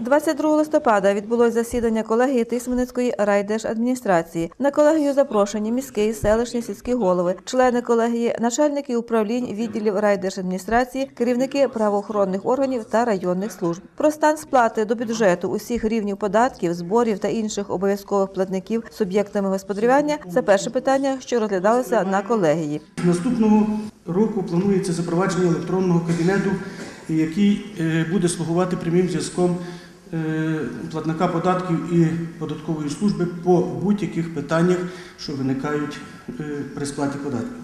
22 листопада відбулось засідання колегії Тисменецької райдержадміністрації. На колегію запрошені міський, селищні, сільські голови, члени колегії, начальники управлінь відділів райдержадміністрації, керівники правоохоронних органів та районних служб. Про стан сплати до бюджету усіх рівнів податків, зборів та інших обов'язкових платників суб'єктами господарювання це перше питання, що розглядалося на колегії. Наступного року планується запровадження електронного кабінету, який е, буде слугувати прямим зв'язком платника податків і податкової служби по будь-яких питаннях, що виникають е, при сплаті податків.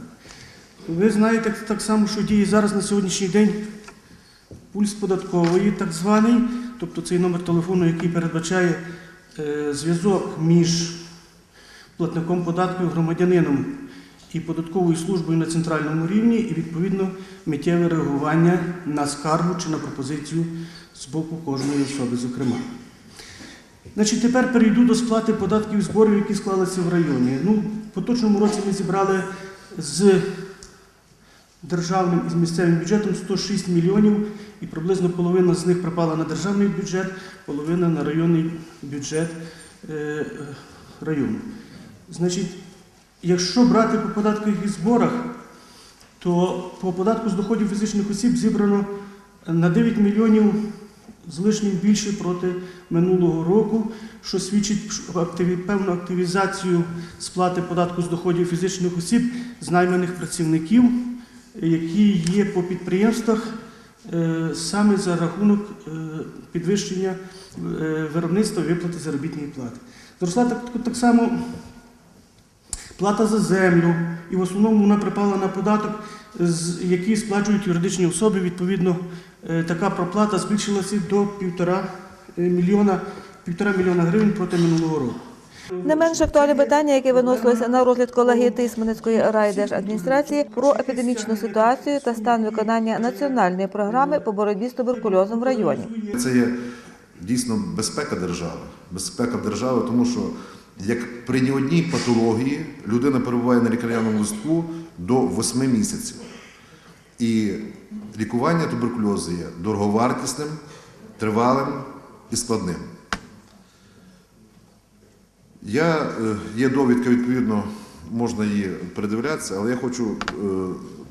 Ви знаєте так само, що діє зараз на сьогоднішній день пульс податкової, так званий, тобто цей номер телефону, який передбачає е, зв'язок між платником податків громадянином і податковою службою на центральному рівні, і відповідно миттєве реагування на скаргу чи на пропозицію з боку кожної особи, зокрема. Значить, тепер перейду до сплати податків і зборів, які склалися в районі. Ну, в поточному році ми зібрали з державним і з місцевим бюджетом 106 мільйонів, і приблизно половина з них припала на державний бюджет, половина на районний бюджет е, району. Значить, якщо брати по податках і зборах, то по податку з доходів фізичних осіб зібрано на 9 мільйонів з лишнім більше проти минулого року, що свідчить певну активізацію сплати податку з доходів фізичних осіб з найманих працівників, які є по підприємствах е, саме за рахунок е, підвищення е, виробництва виплати заробітної плати. Зросла так, так само плата за землю, і в основному вона припала на податок, з- який сплачують юридичні особи. Відповідно, е, така проплата збільшилася до півтора е, мільйона, півтора мільйона гривень проти минулого року. Не менш актуальне питання, яке виносилося на розгляд колегії Тисменецької райдержадміністрації про епідемічну ситуацію та стан виконання національної програми по боротьбі з туберкульозом в районі. Це є дійсно безпека держави. Безпека держави, тому що як при ні одній патології людина перебуває на лікарняному листку до 8 місяців. І лікування туберкульозу є дороговартісним, тривалим і складним. Я, е, є довідка, відповідно, можна її передивлятися, але я хочу е,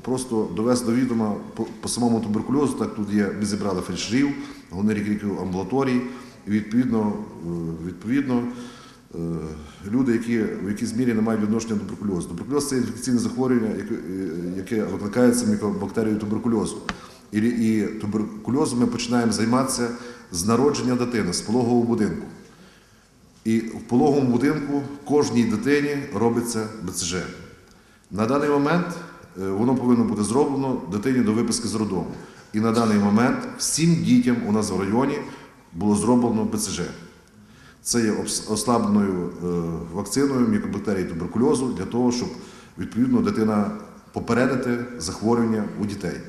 просто довести до відома по, по самому туберкульозу. Так тут є, ми зібрали фельдшерів, головних лікарів амбулаторій, і відповідно, е, відповідно люди, які в якійсь мірі не мають відношення до туберкульозу. Туберкульоз це інфекційне захворювання, яке, е, викликається мікобактерією туберкульозу. І, і туберкульозом ми починаємо займатися з народження дитини, з пологового будинку. І в пологовому будинку кожній дитині робиться БЦЖ. На даний момент е, воно повинно бути зроблено дитині до виписки з роддому. І на даний момент всім дітям у нас в районі було зроблено БЦЖ. Це є ослабленою е, вакциною мікобактерії туберкульозу для того, щоб відповідно дитина попередити захворювання у дітей.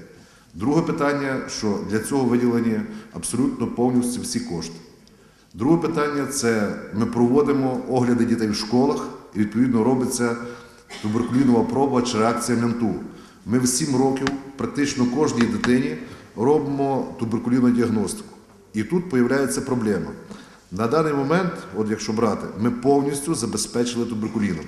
Друге питання, що для цього виділені абсолютно повністю всі кошти. Друге питання це ми проводимо огляди дітей в школах, і відповідно робиться туберкулінова проба чи реакція менту. Ми в 7 років практично кожній дитині робимо туберкулінну діагностику. І тут з'являється проблема. На даний момент, от якщо брати, ми повністю забезпечили туберкуліном.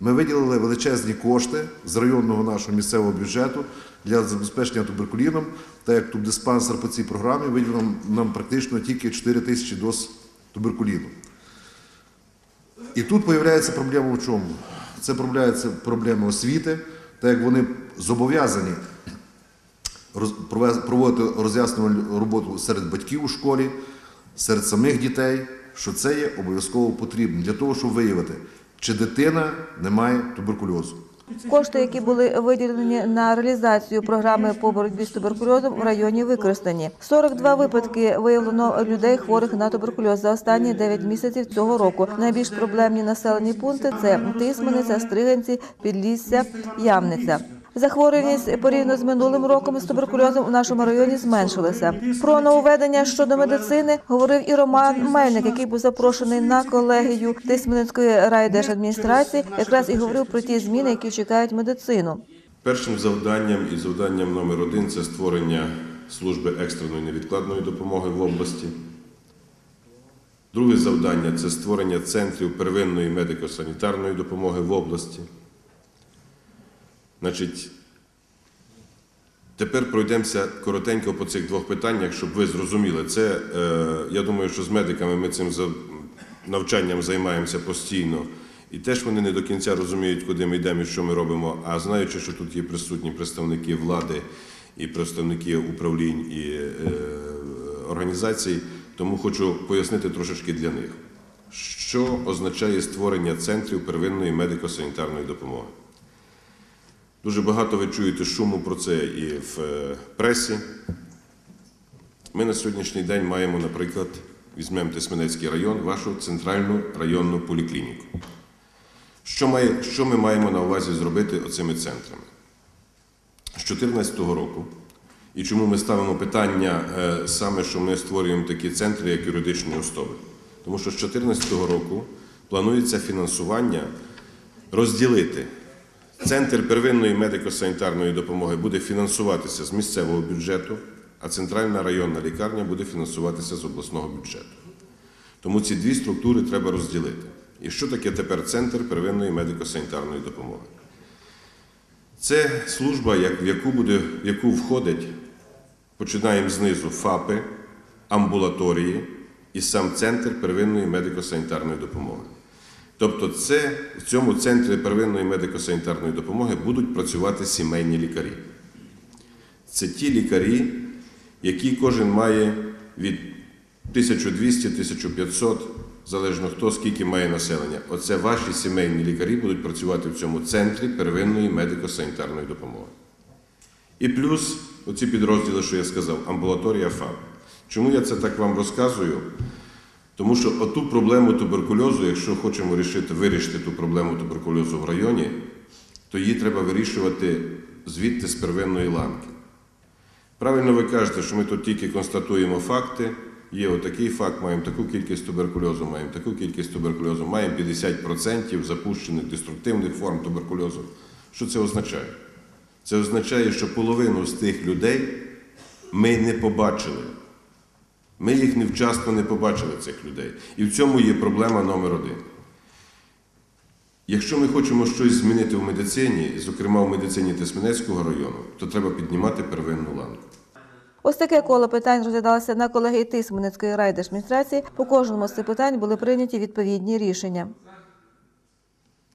Ми виділили величезні кошти з районного нашого місцевого бюджету для забезпечення туберкуліном, так як тут диспансер по цій програмі виділено нам практично тільки 4 тисячі доз туберкуліну. І тут з'являється проблема в чому? Це проявляється проблема освіти, так як вони зобов'язані проводити роз'яснювальну роботу серед батьків у школі, серед самих дітей, що це є обов'язково потрібно для того, щоб виявити, чи дитина не має туберкульозу. Кошти, які були виділені на реалізацію програми по боротьбі з туберкульозом, в районі використані. 42 випадки виявлено людей хворих на туберкульоз за останні 9 місяців цього року. Найбільш проблемні населені пункти це Тисмениця, Стриганці, Підлісся, Ямниця. Захворюваність порівняно з минулим роком з туберкульозом у нашому районі зменшилася. Про нововведення щодо медицини говорив і Роман Мельник, який був запрошений на колегію Тисменницької райдержадміністрації, якраз і говорив про ті зміни, які чекають медицину. Першим завданням і завданням номер один це створення служби екстреної невідкладної допомоги в області. Друге завдання це створення центрів первинної медико-санітарної допомоги в області. Значить, тепер пройдемося коротенько по цих двох питаннях, щоб ви зрозуміли. Це, е, я думаю, що з медиками ми цим навчанням займаємося постійно. І теж вони не до кінця розуміють, куди ми йдемо і що ми робимо. А знаючи, що тут є присутні представники влади і представники управлінь і е, організацій, тому хочу пояснити трошечки для них, що означає створення центрів первинної медико-санітарної допомоги. Дуже багато ви чуєте шуму про це і в е, пресі. Ми на сьогоднішній день маємо, наприклад, візьмемо Тисменецький район, вашу центральну районну поліклініку. Що, має, що ми маємо на увазі зробити оцими центрами? З 2014 року, і чому ми ставимо питання е, саме, що ми створюємо такі центри, як юридичні особи? Тому що з 2014 року планується фінансування розділити. Центр первинної медико-санітарної допомоги буде фінансуватися з місцевого бюджету, а центральна районна лікарня буде фінансуватися з обласного бюджету. Тому ці дві структури треба розділити. І що таке тепер центр первинної медико-санітарної допомоги? Це служба, в яку, буде, в яку входить, починаємо знизу ФАПи, амбулаторії і сам центр первинної медико-санітарної допомоги. Тобто, це в цьому центрі первинної медико-санітарної допомоги будуть працювати сімейні лікарі. Це ті лікарі, які кожен має від 1200-1500, залежно хто скільки має населення. Оце ваші сімейні лікарі будуть працювати в цьому центрі первинної медико-санітарної допомоги. І плюс оці підрозділи, що я сказав, амбулаторія ФАП. Чому я це так вам розказую? Тому що оту проблему туберкульозу, якщо хочемо рішити, вирішити ту проблему туберкульозу в районі, то її треба вирішувати звідти з первинної ланки. Правильно ви кажете, що ми тут тільки констатуємо факти. Є отакий факт, маємо таку кількість туберкульозу, маємо таку кількість туберкульозу, маємо 50% запущених деструктивних форм туберкульозу. Що це означає? Це означає, що половину з тих людей ми не побачили. Ми їх невчасно не побачили, цих людей. І в цьому є проблема номер один. Якщо ми хочемо щось змінити в медицині, зокрема в медицині Тисменецького району, то треба піднімати первинну ланку. Ось таке коло питань розглядалося на колегії Тисменецької райдержадміністрації. По кожному з цих питань були прийняті відповідні рішення.